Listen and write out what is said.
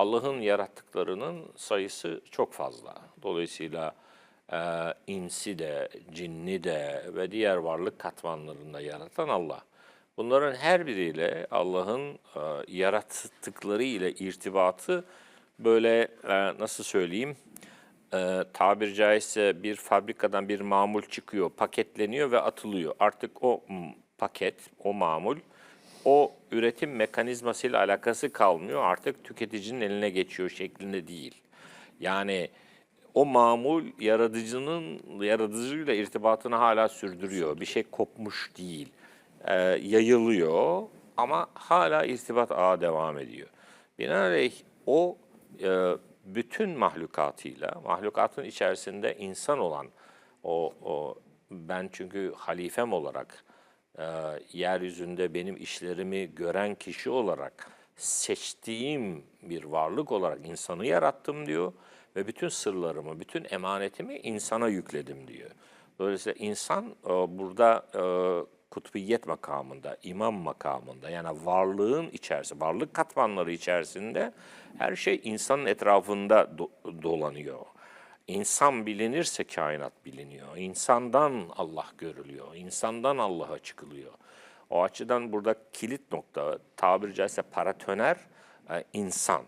Allah'ın yarattıklarının sayısı çok fazla. Dolayısıyla e, insi de, cinni de ve diğer varlık katmanlarını da yaratan Allah. Bunların her biriyle Allah'ın e, yarattıkları ile irtibatı böyle e, nasıl söyleyeyim e, tabir caizse bir fabrikadan bir mamul çıkıyor, paketleniyor ve atılıyor. Artık o paket, o mamul o üretim mekanizmasıyla alakası kalmıyor. Artık tüketicinin eline geçiyor şeklinde değil. Yani o mamul yaratıcının yaratıcıyla irtibatını hala sürdürüyor. Bir şey kopmuş değil. Ee, yayılıyor ama hala irtibat ağı devam ediyor. Binaenaleyh o e, bütün mahlukatıyla, mahlukatın içerisinde insan olan o, o ben çünkü halifem olarak e, yeryüzünde benim işlerimi gören kişi olarak seçtiğim bir varlık olarak insanı yarattım diyor ve bütün sırlarımı, bütün emanetimi insana yükledim diyor. Dolayısıyla insan e, burada e, kutbiyet makamında, imam makamında yani varlığın içerisinde, varlık katmanları içerisinde her şey insanın etrafında do- dolanıyor. İnsan bilinirse kainat biliniyor. İnsandan Allah görülüyor. İnsandan Allah'a çıkılıyor. O açıdan burada kilit nokta tabiri caizse paratoner e, insan.